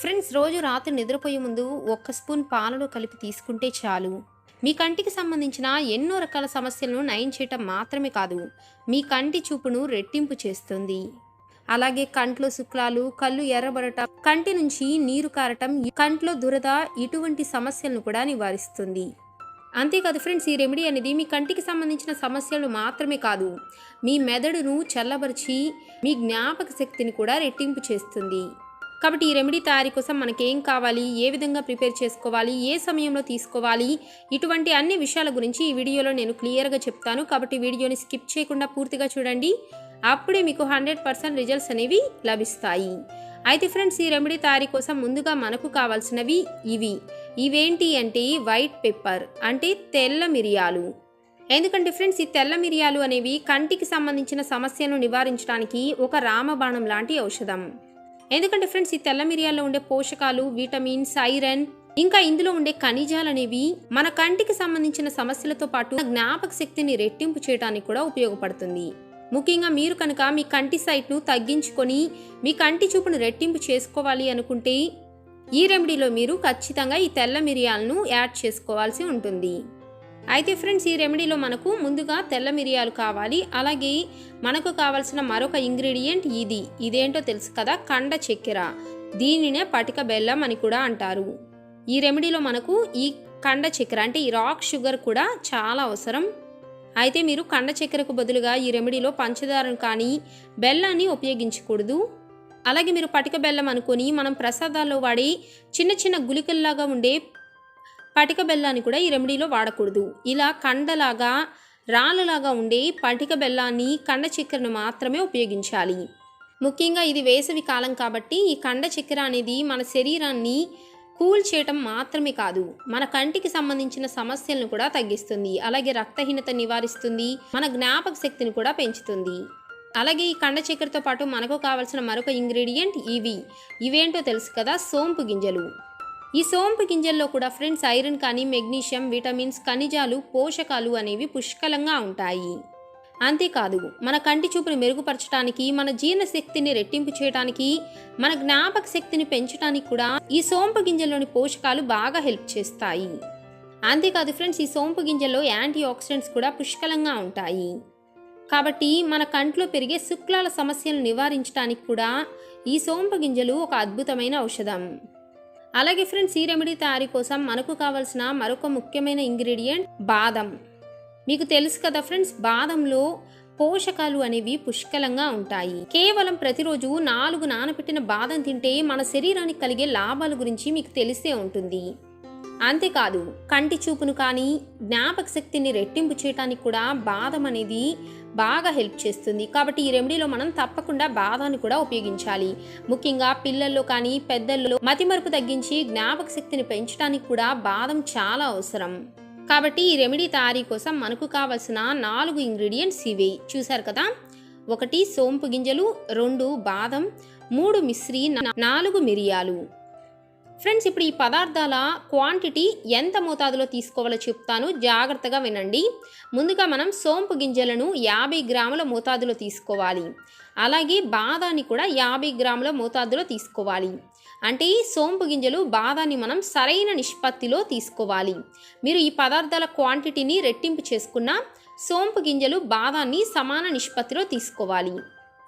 Friends రోజు రాత్రి నిద్రపోయే ముందు ఒక్క స్పూన్ పాలలో కలిపి తీసుకుంటే చాలు. మీ కంటికి సంబంధించిన ఎన్నో రకాల సమస్యలను నయం చేయటం మాత్రమే కాదు మీ కంటి చూపును రెట్టింపు చేస్తుంది. అలాగే కంట్లో శుక్లాలు కళ్ళు ఎర్రబడటం కంటి నుంచి నీరు కారటం కంట్లో దురద ఇటువంటి సమస్యలను కూడా నివారిస్తుంది. అంతేకాదు ఫ్రెండ్స్ ఈ రెమెడీ అనేది మీ కంటికి సంబంధించిన సమస్యలు మాత్రమే కాదు మీ మెదడును చల్లబరిచి మీ జ్ఞాపక శక్తిని కూడా రెట్టింపు చేస్తుంది. కాబట్టి ఈ రెమెడీ తయారీ కోసం మనకేం కావాలి? ఏ విధంగా ప్రిపేర్ చేసుకోవాలి? ఏ సమయంలో తీసుకోవాలి? ఇటువంటి అన్ని విషయాల గురించి ఈ వీడియోలో నేను క్లియర్గా చెప్తాను. కాబట్టి వీడియోని స్కిప్ చేయకుండా పూర్తిగా చూడండి. అప్పుడే మీకు హండ్రెడ్ పర్సెంట్ రిజల్ట్స్ అనేవి లభిస్తాయి. అయితే ఫ్రెండ్స్ ఈ రెమెడీ తయారీ కోసం ముందుగా మనకు కావాల్సినవి ఇవి. ఇవేంటి అంటే వైట్ పెప్పర్ అంటే తెల్ల మిరియాలు. ఎందుకంటే ఫ్రెండ్స్ ఈ తెల్ల మిరియాలు అనేవి కంటికి సంబంధించిన సమస్యను నివారించడానికి ఒక రామబాణం లాంటి ఔషధం. ఎందుకంటే ఫ్రెండ్స్ ఈ తెల్ల మిరియాల్లో ఉండే పోషకాలు విటమిన్స్ ఐరన్ ఇంకా ఇందులో ఉండే ఖనిజాలు అనేవి మన కంటికి సంబంధించిన సమస్యలతో పాటు జ్ఞాపక శక్తిని రెట్టింపు చేయడానికి కూడా ఉపయోగపడుతుంది. ముఖ్యంగా మీరు కనుక మీ కంటి సైట్ను తగ్గించుకొని మీ కంటి చూపును రెట్టింపు చేసుకోవాలి అనుకుంటే ఈ రెమెడీలో మీరు ఖచ్చితంగా ఈ తెల్ల మిరియాలను యాడ్ చేసుకోవాల్సి ఉంటుంది. అయితే ఫ్రెండ్స్ ఈ రెమెడీలో మనకు ముందుగా తెల్ల మిరియాలు కావాలి. అలాగే మనకు కావాల్సిన మరొక ఇంగ్రీడియంట్ ఇది. ఇదేంటో తెలుసు కదా? కండ చక్కెర. దీనినే పటిక బెల్లం అని కూడా అంటారు. ఈ రెమెడీలో మనకు ఈ కండ చక్కెర అంటే ఈ రాక్ షుగర్ కూడా చాలా అవసరం. అయితే మీరు కండ చక్కెరకు బదులుగా ఈ రెమెడీలో పంచదారను కానీ బెల్లాన్ని ఉపయోగించకూడదు. అలాగే మీరు పటిక బెల్లం అనుకొని మనం ప్రసాదాల్లో వాడే చిన్న చిన్న గుళికల్లాగా ఉండే పటిక బెల్లాన్ని కూడా ఈ రెమెడీలో వాడకూడదు. ఇలా కండలాగా రాళ్ళలాగా ఉండే పటిక బెల్లాన్ని కండ చక్కెరను మాత్రమే ఉపయోగించాలి. ముఖ్యంగా ఇది వేసవి కాలం కాబట్టి ఈ కండ చక్కెర అనేది మన శరీరాన్ని కూల్ చేయటం మాత్రమే కాదు మన కంటికి సంబంధించిన సమస్యలను కూడా తగ్గిస్తుంది. అలాగే రక్తహీనత నివారిస్తుంది మన జ్ఞాపక శక్తిని కూడా పెంచుతుంది. అలాగే ఈ కండ చక్కెరతో పాటు మనకు కావాల్సిన మరొక ఇంగ్రీడియంట్ ఇవి. ఇవేంటో తెలుసు కదా? సోంపు గింజలు. ఈ సోంపు గింజల్లో కూడా ఫ్రెండ్స్ ఐరన్ కానీ మెగ్నీషియం విటమిన్స్ ఖనిజాలు పోషకాలు అనేవి పుష్కలంగా ఉంటాయి. అంతేకాదు మన కంటి చూపుని మెరుగుపరచడానికి మన జీర్ణశక్తిని రెట్టింపు చేయడానికి మన జ్ఞాపక శక్తిని పెంచడానికి కూడా ఈ సోంపు గింజల్లోని పోషకాలు బాగా హెల్ప్ చేస్తాయి. అంతేకాదు ఫ్రెండ్స్ ఈ సోంపు గింజల్లో యాంటీ ఆక్సిడెంట్స్ కూడా పుష్కలంగా ఉంటాయి. కాబట్టి మన కంట్లో పెరిగే శుక్లాల సమస్యలను నివారించడానికి కూడా ఈ సోంపు గింజలు ఒక అద్భుతమైన ఔషధం. అలాగే ఫ్రెండ్స్ ఈ రెమెడీ తయారీ కోసం మనకు కావాల్సిన మరొక ముఖ్యమైన ఇంగ్రీడియంట్ బాదం. మీకు తెలుసు కదా ఫ్రెండ్స్ బాదంలో పోషకాలు అనేవి పుష్కలంగా ఉంటాయి. కేవలం ప్రతిరోజు నాలుగు నానబెట్టిన బాదం తింటే మన శరీరానికి కలిగే లాభాల గురించి మీకు తెలిసే ఉంటుంది. అంతేకాదు కంటి చూపును కానీ జ్ఞాపక శక్తిని రెట్టింపు చేయడానికి కూడా బాదం అనేది బాగా హెల్ప్ చేస్తుంది. కాబట్టి ఈ రెమెడీలో మనం తప్పకుండా బాదాన్ని కూడా ఉపయోగించాలి. ముఖ్యంగా పిల్లల్లో కానీ పెద్దల్లో మతిమరుపు తగ్గించి జ్ఞాపక శక్తిని పెంచడానికి కూడా బాదం చాలా అవసరం. కాబట్టి ఈ రెమెడీ తయారీ కోసం మనకు కావలసిన నాలుగు ఇంగ్రీడియంట్స్ ఇవే. చూసారు కదా? ఒకటి సోంపు గింజలు రెండు బాదం మూడు మిశ్రీ నాలుగు మిరియాలు. ఫ్రెండ్స్ ఇప్పుడు ఈ పదార్థాల క్వాంటిటీ ఎంత మోతాదులో తీసుకోవాలో చెప్తాను. జాగ్రత్తగా వినండి. ముందుగా మనం సోంపు గింజలను యాభై గ్రాముల మోతాదులో తీసుకోవాలి. అలాగే బాదాన్ని కూడా యాభై గ్రాముల మోతాదులో తీసుకోవాలి. అంటే ఈ సోంపు గింజలు బాదాన్ని మనం సరైన నిష్పత్తిలో తీసుకోవాలి. మీరు ఈ పదార్థాల క్వాంటిటీని రెట్టింపు చేసుకున్న సోంపు గింజలు బాదాన్ని సమాన నిష్పత్తిలో తీసుకోవాలి.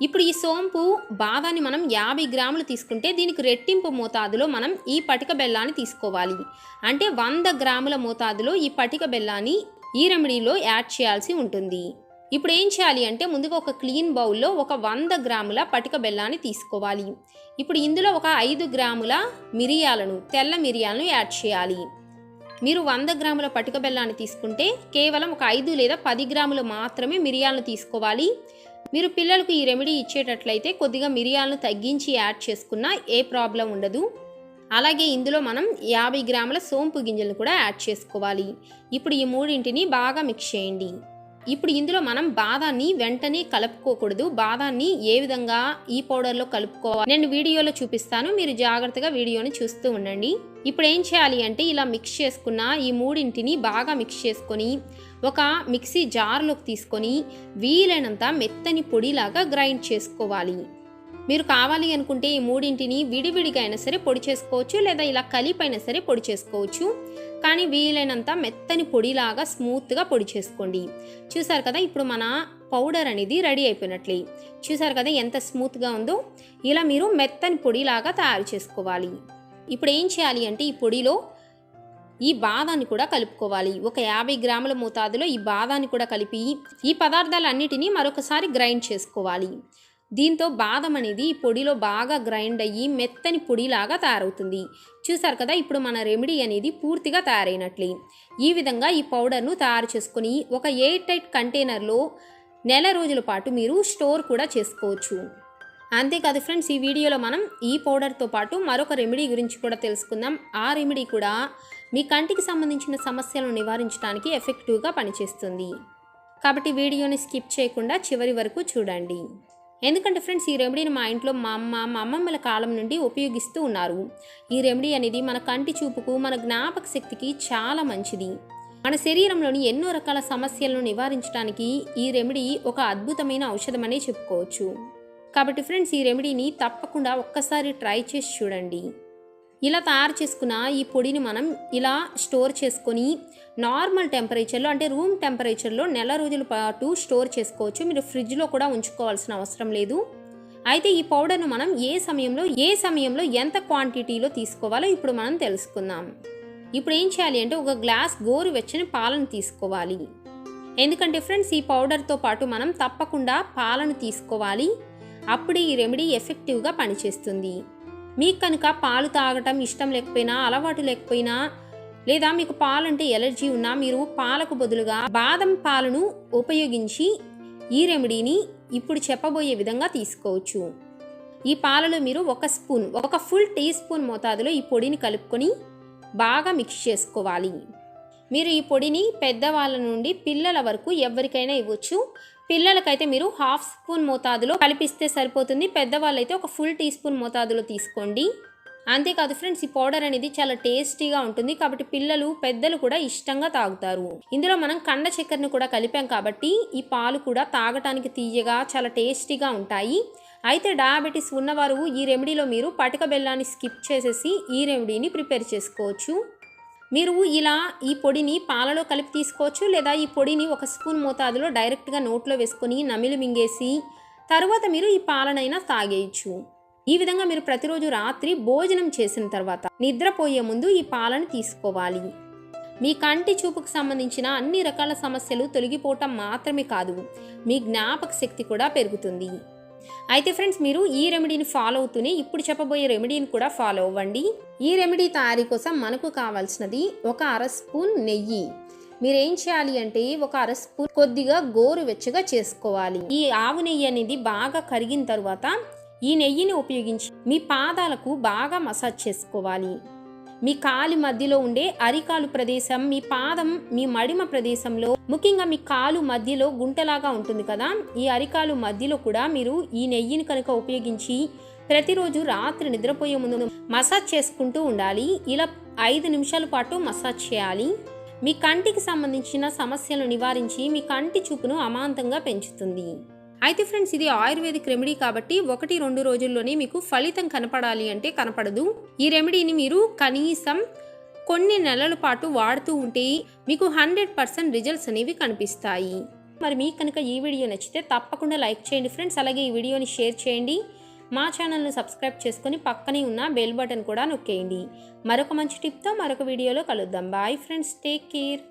ఇప్పుడు ఈ సోంపు బాదాన్ని మనం యాభై గ్రాములు తీసుకుంటే దీనికి రెట్టింపు మోతాదులో మనం ఈ పటిక బెల్లాన్ని తీసుకోవాలి. అంటే వంద గ్రాముల మోతాదులో ఈ పటిక బెల్లాన్ని ఈ రెమెడీలో యాడ్ చేయాల్సి ఉంటుంది. ఇప్పుడు ఏం చేయాలి అంటే ముందుగా ఒక క్లీన్ బౌల్లో ఒక వంద గ్రాముల పటిక బెల్లాన్ని తీసుకోవాలి. ఇప్పుడు ఇందులో ఒక ఐదు గ్రాముల మిరియాలను తెల్ల మిరియాలను యాడ్ చేయాలి. మీరు వంద గ్రాముల పటిక బెల్లాన్ని తీసుకుంటే కేవలం ఒక ఐదు లేదా పది గ్రాములు మాత్రమే మిరియాలను తీసుకోవాలి. మీరు పిల్లలకు ఈ రెమెడీ ఇచ్చేటట్లయితే కొద్దిగా మిరియాలను తగ్గించి యాడ్ చేసుకున్నా ఏ ప్రాబ్లం ఉండదు. అలాగే ఇందులో మనం యాభై గ్రాముల సోంపు గింజలను కూడా యాడ్ చేసుకోవాలి. ఇప్పుడు ఈ మూడింటిని బాగా మిక్స్ చేయండి. ఇప్పుడు ఇందులో మనం బాదాన్ని వెంటనే కలుపుకోకూడదు. బాదాన్ని ఏ విధంగా ఈ పౌడర్లో కలుపుకోవాలి? నేను వీడియోలో చూపిస్తాను. మీరు జాగ్రత్తగా వీడియోని చూస్తూ ఉండండి. ఇప్పుడు ఏం చేయాలి అంటే ఇలా మిక్స్ చేసుకున్న ఈ మూడింటిని బాగా మిక్స్ చేసుకొని ఒక మిక్సీ జార్లోకి తీసుకొని వీలైనంత మెత్తని పొడిలాగా గ్రైండ్ చేసుకోవాలి. మీరు కావాలి అనుకుంటే ఈ మూడింటిని విడివిడిగా అయినా సరే పొడి చేసుకోవచ్చు లేదా ఇలా కలిపైనా సరే పొడి చేసుకోవచ్చు. కానీ వీలైనంత మెత్తని పొడిలాగా స్మూత్గా పొడి చేసుకోండి. చూసారు కదా ఇప్పుడు మన పౌడర్ అనేది రెడీ అయిపోయినట్లే. చూసారు కదా ఎంత స్మూత్గా ఉందో? ఇలా మీరు మెత్తని పొడిలాగా తయారు చేసుకోవాలి. ఇప్పుడు ఏం చేయాలి అంటే ఈ పొడిలో ఈ బాదాన్ని కూడా కలుపుకోవాలి. ఒక యాభై గ్రాముల మోతాదులో ఈ బాదాన్ని కూడా కలిపి ఈ పదార్థాలన్నిటినీ మరొకసారి గ్రైండ్ చేసుకోవాలి. దీంతో బాదం అనేది ఈ పొడిలో బాగా గ్రైండ్ అయ్యి మెత్తని పొడిలాగా తయారవుతుంది. చూసారు కదా ఇప్పుడు మన రెమెడీ అనేది పూర్తిగా తయారైనట్లే. ఈ విధంగా ఈ పౌడర్ను తయారు చేసుకుని ఒక ఎయిర్ టైట్ కంటైనర్లో నెల రోజుల పాటు మీరు స్టోర్ కూడా చేసుకోవచ్చు. అంతేకాదు ఫ్రెండ్స్ ఈ వీడియోలో మనం ఈ పౌడర్తో పాటు మరొక రెమెడీ గురించి కూడా తెలుసుకుందాం. ఆ రెమెడీ కూడా మీ కంటికి సంబంధించిన సమస్యలను నివారించడానికి ఎఫెక్టివ్గా పనిచేస్తుంది. కాబట్టి వీడియోని స్కిప్ చేయకుండా చివరి వరకు చూడండి. ఎందుకంటే ఫ్రెండ్స్ ఈ రెమెడీని మా ఇంట్లో మా అమ్మ మా అమ్మమ్మల కాలం నుండి ఉపయోగిస్తూ ఉన్నారు. ఈ రెమెడీ అనేది మన కంటి చూపుకు మన జ్ఞాపక శక్తికి చాలా మంచిది. మన శరీరంలోని ఎన్నో రకాల సమస్యలను నివారించడానికి ఈ రెమెడీ ఒక అద్భుతమైన ఔషధమనే చెప్పుకోవచ్చు. కాబట్టి ఫ్రెండ్స్ ఈ రెమెడీని తప్పకుండా ఒక్కసారి ట్రై చేసి చూడండి. ఇలా తయారు చేసుకున్న ఈ పొడిని మనం ఇలా స్టోర్ చేసుకొని నార్మల్ టెంపరేచర్లో అంటే రూమ్ టెంపరేచర్లో నెల రోజుల పాటు స్టోర్ చేసుకోవచ్చు. మీరు ఫ్రిడ్జ్లో కూడా ఉంచుకోవాల్సిన అవసరం లేదు. అయితే ఈ పౌడర్ను మనం ఏ సమయంలో ఏ సమయంలో ఎంత క్వాంటిటీలో తీసుకోవాలో ఇప్పుడు మనం తెలుసుకుందాం. ఇప్పుడు ఏం చేయాలి అంటే ఒక గ్లాస్ గోరు వెచ్చని పాలను తీసుకోవాలి. ఎందుకంటే ఫ్రెండ్స్ ఈ పౌడర్తో పాటు మనం తప్పకుండా పాలను తీసుకోవాలి. అప్పుడు ఈ రెమెడీ ఎఫెక్టివ్గా పనిచేస్తుంది. మీకు కనుక పాలు తాగటం ఇష్టం లేకపోయినా అలవాటు లేకపోయినా లేదా మీకు పాలంటే ఎలర్జీ ఉన్నా మీరు పాలకు బదులుగా బాదం పాలను ఉపయోగించి ఈ రెమెడీని ఇప్పుడు చెప్పబోయే విధంగా తీసుకోవచ్చు. ఈ పాలలో మీరు ఒక స్పూన్ ఒక ఫుల్ టీ స్పూన్ మోతాదులో ఈ పొడిని కలుపుకొని బాగా మిక్స్ చేసుకోవాలి. మీరు ఈ పొడిని పెద్దవాళ్ళ నుండి పిల్లల వరకు ఎవరికైనా ఇవ్వచ్చు. పిల్లలకైతే మీరు హాఫ్ స్పూన్ మోతాదులో కలిపిస్తే సరిపోతుంది. పెద్దవాళ్ళైతే ఒక ఫుల్ టీ స్పూన్ మోతాదులో తీసుకోండి. అంతేకాదు ఫ్రెండ్స్ ఈ పౌడర్ అనేది చాలా టేస్టీగా ఉంటుంది. కాబట్టి పిల్లలు పెద్దలు కూడా ఇష్టంగా తాగుతారు. ఇందులో మనం కండ చక్కెరను కూడా కలిపాం కాబట్టి ఈ పాలు కూడా తాగటానికి తీయగా చాలా టేస్టీగా ఉంటాయి. అయితే డయాబెటీస్ ఉన్నవారు ఈ రెమెడీలో మీరు పటిక బెల్లాన్ని స్కిప్ చేసేసి ఈ రెమెడీని ప్రిపేర్ చేసుకోవచ్చు. మీరు ఇలా ఈ పొడిని పాలలో కలిపి తీసుకోవచ్చు లేదా ఈ పొడిని ఒక స్పూన్ మోతాదులో డైరెక్ట్గా నోట్లో వేసుకొని నమిలి మింగేసి తర్వాత మీరు ఈ పాలనైనా తాగేయచ్చు. ఈ విధంగా మీరు ప్రతిరోజు రాత్రి భోజనం చేసిన తర్వాత నిద్రపోయే ముందు ఈ పాలను తీసుకోవాలి. మీ కంటి చూపుకు సంబంధించిన అన్ని రకాల సమస్యలు తొలగిపోవటం మాత్రమే కాదు మీ జ్ఞాపక శక్తి కూడా పెరుగుతుంది. అయితే ఫ్రెండ్స్ మీరు ఈ రెమెడీని ఫాలో అవుతూనే ఇప్పుడు చెప్పబోయే రెమెడీని కూడా ఫాలో అవ్వండి. ఈ రెమెడీ తయారీ కోసం మనకు కావాల్సినది ఒక అర స్పూన్ నెయ్యి. మీరు ఏం చేయాలి అంటే ఒక అర స్పూన్ కొద్దిగా గోరు వెచ్చగా చేసుకోవాలి. ఈ ఆవు నెయ్యి అనేది బాగా కరిగిన తర్వాత ఈ నెయ్యిని ఉపయోగించి మీ పాదాలకు బాగా మసాజ్ చేసుకోవాలి. మీ కాలి మధ్యలో ఉండే అరికాలు ప్రదేశం మీ పాదం మీ మడిమ ప్రదేశంలో ముఖ్యంగా మీ కాలు మధ్యలో గుంటలాగా ఉంటుంది కదా. ఈ అరికాలు మధ్యలో కూడా మీరు ఈ నెయ్యిని కనుక ఉపయోగించి ప్రతిరోజు రాత్రి నిద్రపోయే ముందు మసాజ్ చేసుకుంటూ ఉండాలి. ఇలా ఐదు నిమిషాల పాటు మసాజ్ చేయాలి. మీ కంటికి సంబంధించిన సమస్యలను నివారించి మీ కంటి చూపును అమాంతంగా పెంచుతుంది. అయితే ఫ్రెండ్స్ ఇది ఆయుర్వేదిక్ రెమెడీ కాబట్టి ఒకటి రెండు రోజుల్లోనే మీకు ఫలితం కనపడాలి అంటే కనపడదు. ఈ రెమెడీని మీరు కనీసం కొన్ని నెలల పాటు వాడుతూ ఉంటే మీకు హండ్రెడ్ పర్సెంట్ రిజల్ట్స్ అనేవి కనిపిస్తాయి. మరి మీకు కనుక ఈ వీడియో నచ్చితే తప్పకుండా లైక్ చేయండి ఫ్రెండ్స్. అలాగే ఈ వీడియోని షేర్ చేయండి. మా ఛానల్ను సబ్స్క్రైబ్ చేసుకొని పక్కనే ఉన్న బెల్ బటన్ కూడా నొక్కేయండి. మరొక మంచి టిప్తో మరొక వీడియోలో కలుద్దాం. Bye friends take care.